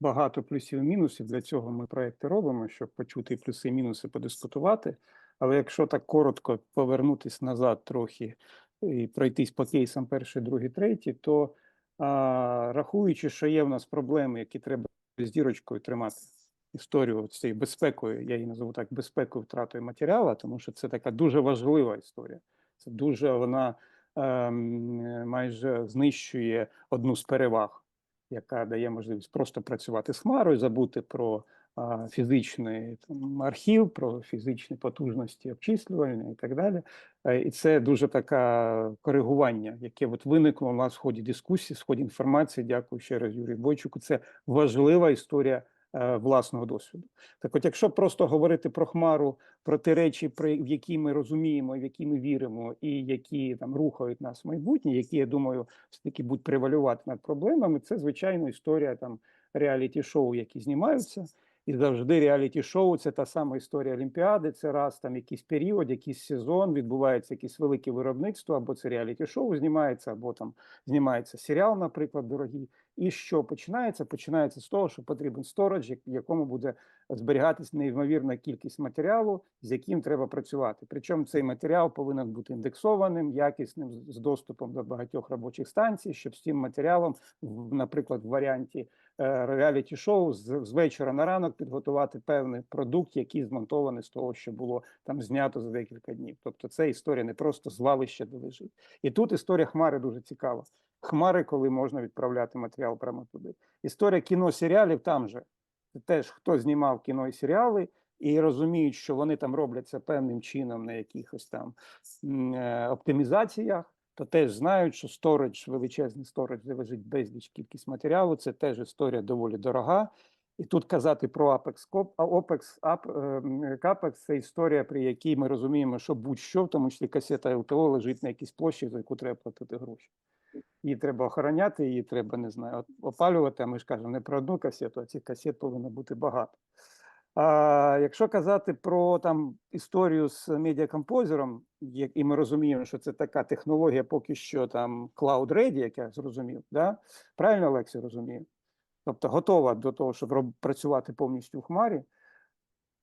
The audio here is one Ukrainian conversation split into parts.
багато плюсів і мінусів. Для цього ми проекти робимо, щоб почути плюси і мінуси, подискутувати. Але якщо так коротко повернутися назад трохи і пройтись по кейсам перший, другий, третій, то а, рахуючи, що є в нас проблеми, які треба з дірочкою тримати історію з цією безпекою, я її назову так, безпекою втратою матеріалу, тому що це така дуже важлива історія. Це дуже вона ем, майже знищує одну з переваг, яка дає можливість просто працювати з хмарою, забути про а, фізичний там, архів, про фізичні потужності обчислювання і так далі. Е, І це дуже таке коригування, яке от виникло у нас в ході дискусії, в ході інформації. Дякую ще раз Юрію Бойчуку. Це важлива історія власного досвіду. Так, от, якщо просто говорити про хмару, про ті речі, про в які ми розуміємо, в які ми віримо, і які там рухають нас в майбутнє, які я думаю, все таки будуть превалювати над проблемами, це звичайно історія там реаліті-шоу, які знімаються. І завжди реаліті-шоу це та сама історія Олімпіади. Це раз там якийсь період, якийсь сезон, відбувається якесь велике виробництво, або це реаліті-шоу знімається, або там знімається серіал, наприклад, дорогий. І що починається? Починається з того, що потрібен сторож, в якому буде зберігатись неймовірна кількість матеріалу, з яким треба працювати. Причому цей матеріал повинен бути індексованим, якісним, з- доступом до багатьох робочих станцій, щоб з цим матеріалом, наприклад, в варіанті реаліті-шоу з, з вечора на ранок підготувати певний продукт, який змонтований з того, що було там знято за декілька днів. Тобто, це історія не просто звалище, де лежить. І тут історія хмари дуже цікава. Хмари, коли можна відправляти матеріал прямо туди. Історія кіно серіалів там же. Теж хто знімав кіно і серіали, і розуміють, що вони там робляться певним чином на якихось там е, оптимізаціях, то теж знають, що сторож, величезний сторож, де лежить безліч кількість матеріалу, це теж історія доволі дорога. І тут казати про Cop- а OPEX, Ап- е, м, CAPEX – це історія, при якій ми розуміємо, що будь-що, в тому числі касета ЛТО, лежить на якійсь площі, за яку треба платити гроші. Її треба охороняти, її треба, не знаю, опалювати. А ми ж кажемо не про одну касету, а цих касет повинно бути багато. А якщо казати про там історію з медіакомпозером, і ми розуміємо, що це така технологія, поки що там cloud ready, як я зрозумів, да? правильно Олексій розумію? Тобто готова до того, щоб працювати повністю в хмарі.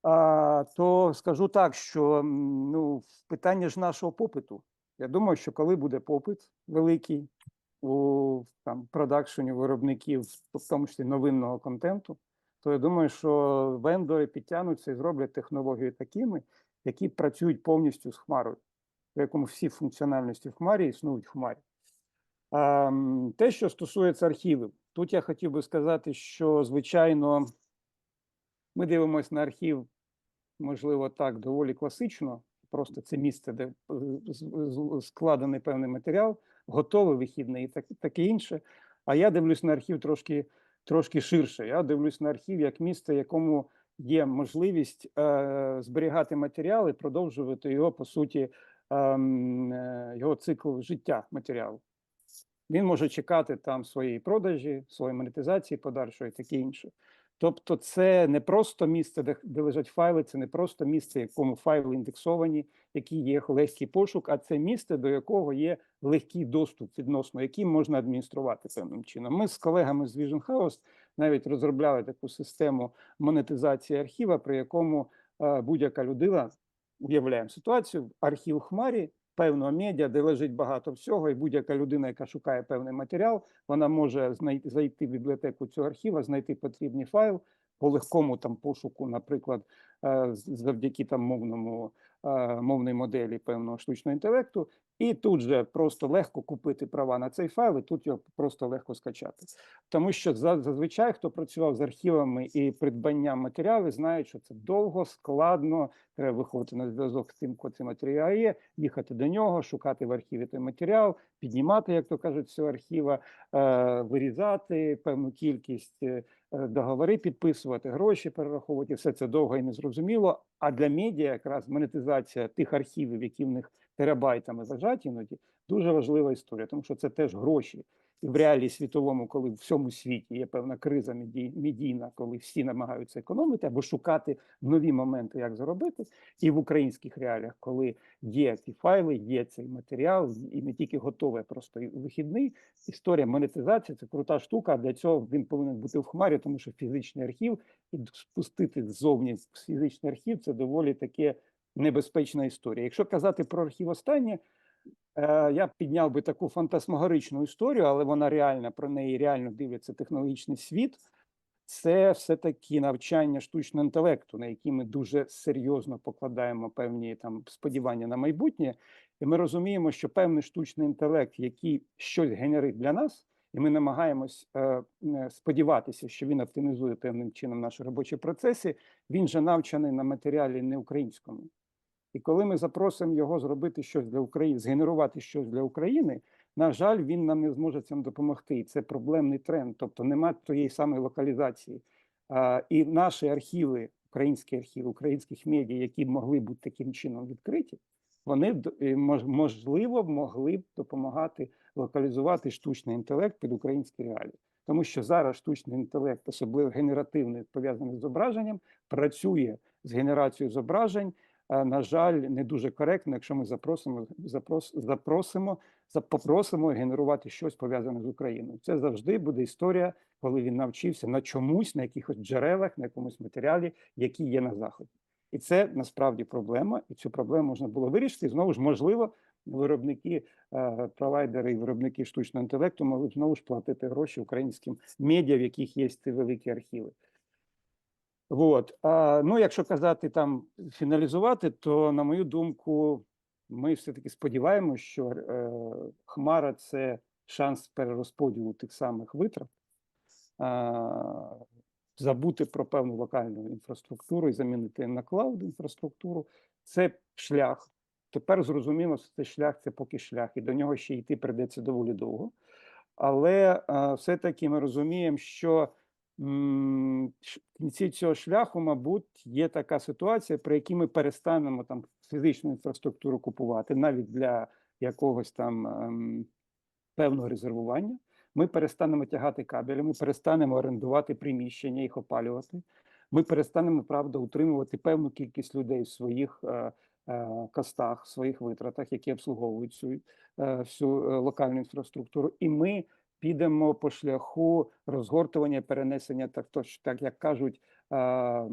А, то скажу так, що ну, питання ж нашого попиту. Я думаю, що коли буде попит великий у там, продакшені виробників, в тому числі новинного контенту, то я думаю, що вендори підтягнуться і зроблять технології такими, які працюють повністю з хмарою, в якому всі функціональності в хмарі існують в хмарі. А, те, що стосується архівів, тут я хотів би сказати, що звичайно ми дивимося на архів, можливо, так, доволі класично. Просто це місце, де е, складений певний матеріал, готовий вихідний і таке інше. А я дивлюсь на архів трошки, трошки ширше. Я дивлюсь на архів як місце, якому є можливість е, зберігати матеріал і продовжувати його, по суті, ем, е, його цикл життя матеріалу. Він може чекати там своєї продажі, своєї монетизації подальшої, таке інше. Тобто, це не просто місце, де, де лежать файли, це не просто місце, якому файли індексовані, які є легкий пошук, а це місце, до якого є легкий доступ відносно, яким можна адмініструвати певним чином. Ми з колегами з Vision House навіть розробляли таку систему монетизації архіва, при якому е, будь-яка людина уявляємо ситуацію, архів хмарі. Певного медіа, де лежить багато всього, і будь-яка людина, яка шукає певний матеріал, вона може знайти зайти в бібліотеку цього архіву, знайти потрібний файл по легкому там пошуку, наприклад, завдяки там мовному е, мовній моделі певного штучного інтелекту, і тут же просто легко купити права на цей файл, і тут його просто легко скачати. Тому що зазвичай, хто працював з архівами і придбанням матеріалів, знають, що це довго, складно. Треба виходити на зв'язок з тим, хто цей матеріал є, їхати до нього, шукати в архіві той матеріал, піднімати, як то кажуть, цього архіва, е, вирізати певну кількість е, е, договори, підписувати, гроші перераховувати. Все це довго і незрозуміло. А для медіа якраз монетизація тих архівів, які в них терабайтами лежать іноді, дуже важлива історія, тому що це теж гроші. і в реалії світовому, коли в всьому світі є певна криза медійна, коли всі намагаються економити або шукати нові моменти, як заробити, і в українських реаліях, коли є ці файли, є цей матеріал, і не тільки готовий, а просто вихідний. Історія монетизації це крута штука. Для цього він повинен бути в хмарі, тому що фізичний архів і спустити ззовні фізичний архів це доволі таке небезпечна історія. Якщо казати про архів останнє, е, я підняв би таку фантасмагоричну історію, але вона реальна, про неї реально дивиться технологічний світ. Це все-таки навчання штучного інтелекту, на який ми дуже серйозно покладаємо певні там сподівання на майбутнє. І ми розуміємо, що певний штучний інтелект, який щось генерить для нас, і ми намагаємось е, сподіватися, що він оптимізує певним чином наші робочі процеси. Він же навчений на матеріалі не українському. І коли ми запросимо його зробити щось для України, згенерувати щось для України, на жаль, він нам не зможе цим допомогти. І це проблемний тренд, тобто немає тієї самої локалізації. І наші архіви, українські архіви, українських медіа, які могли бути таким чином відкриті, вони е, можливо могли б допомагати локалізувати штучний інтелект під українські реалії. Тому що зараз штучний інтелект, особливо генеративний, пов'язаний з зображенням, працює з генерацією зображень. А, На жаль, не дуже коректно, якщо ми запросимо, запрос, запросимо, за- попросимо генерувати щось пов'язане з Україною. Це завжди буде історія, коли він навчився на чомусь, на якихось джерелах, на якомусь матеріалі, які є на заході. І це насправді проблема, і цю проблему можна було вирішити. І знову ж можливо, виробники, е, провайдери і виробники штучного інтелекту могли знову ж платити гроші українським медіа, в яких є ці великі архіви. Вот. А, ну, якщо казати там фіналізувати, то на мою думку, ми все-таки сподіваємося, що е, Хмара це шанс перерозподілу тих самих витрат, а, забути про певну локальну інфраструктуру і замінити на клауд інфраструктуру. Це шлях. Тепер зрозуміло, що цей шлях це поки шлях, і до нього ще йти прийдеться доволі довго. Але а, все-таки ми розуміємо, що в кінці цього шляху, мабуть, є така ситуація, при якій ми перестанемо там фізичну інфраструктуру купувати навіть для якогось там ем, певного резервування. Ми перестанемо тягати кабелі, ми перестанемо орендувати приміщення, їх опалювати. Ми перестанемо, правда, утримувати певну кількість людей в своїх е, е, костах, в своїх витратах, які обслуговують цю е, всю е, локальну інфраструктуру. І ми підемо по шляху розгортування, перенесення, так, то, так як кажуть, е,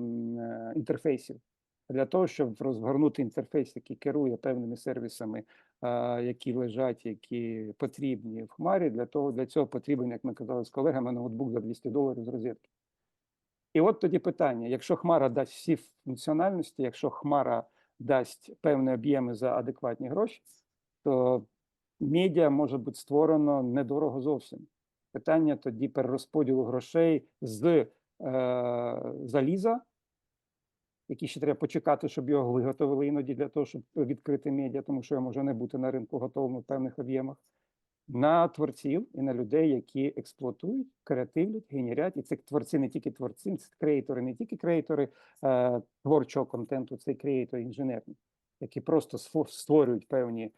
інтерфейсів. Для того, щоб розгорнути інтерфейс, який керує певними сервісами, які лежать, які потрібні в хмарі. Для того для цього потрібен, як ми казали з колегами, ноутбук за 200 доларів з розетки. І от тоді питання: якщо Хмара дасть всі функціональності, якщо Хмара дасть певні об'єми за адекватні гроші, то медіа може бути створено недорого зовсім. Питання тоді перерозподілу грошей з е, заліза, який ще треба почекати, щоб його виготовили іноді для того, щоб відкрити медіа, тому що його може не бути на ринку готовим в певних об'ємах, на творців і на людей, які експлуатують, креативлять, генерять. І це творці не тільки творці, це креатори, не тільки креатори е, творчого контенту, це креатори інженерні, які просто створюють певні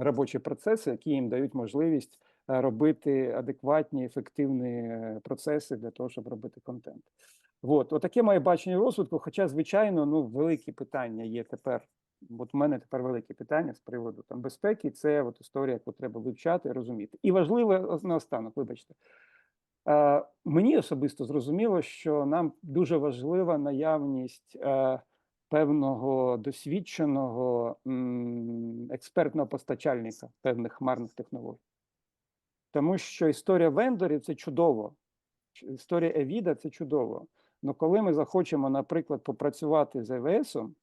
робочі процеси, які їм дають можливість е, робити адекватні, ефективні е, процеси для того, щоб робити контент. От, отаке моє бачення розвитку. Хоча, звичайно, ну великі питання є тепер. От в мене тепер великі питання з приводу там безпеки. Це от історія, яку треба вивчати і розуміти. І важливе ос- наостанок, вибачте. Е, мені особисто зрозуміло, що нам дуже важлива наявність е, певного досвідченого експертного постачальника певних хмарних технологій. Тому що історія вендорів це чудово. Історія Евіда це чудово. Але коли ми захочемо, наприклад, попрацювати з ЕВСом,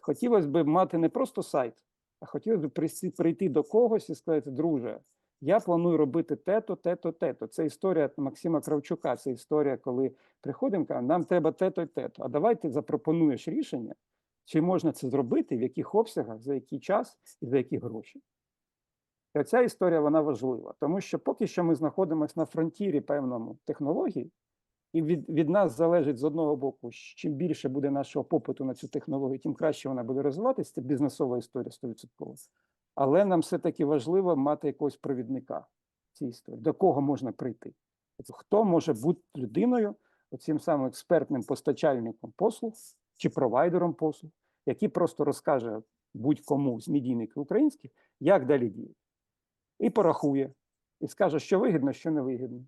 хотілося б мати не просто сайт, а хотілося б прийти, до когось і сказати, друже, я планую робити те-то, те-то, те-то. Це історія Максима Кравчука, це історія, коли приходимо, кажемо, нам треба те-то і те-то. А давай ти запропонуєш рішення, чи можна це зробити, в яких обсягах, за який час і за які гроші. І оця історія вона важлива, тому що поки що ми знаходимося на фронтірі певному технології, і від, від нас залежить з одного боку, чим більше буде нашого попиту на цю технологію, тим краще вона буде розвиватися. Це бізнесова історія 100%. Але нам все-таки важливо мати якогось провідника. цій історії? До кого можна прийти? Тобто, Хто може бути людиною, оцим самим експертним постачальником послуг чи провайдером послуг, який просто розкаже будь-кому з медійників українських, як далі діяти, і порахує, і скаже, що вигідно, що не вигідно.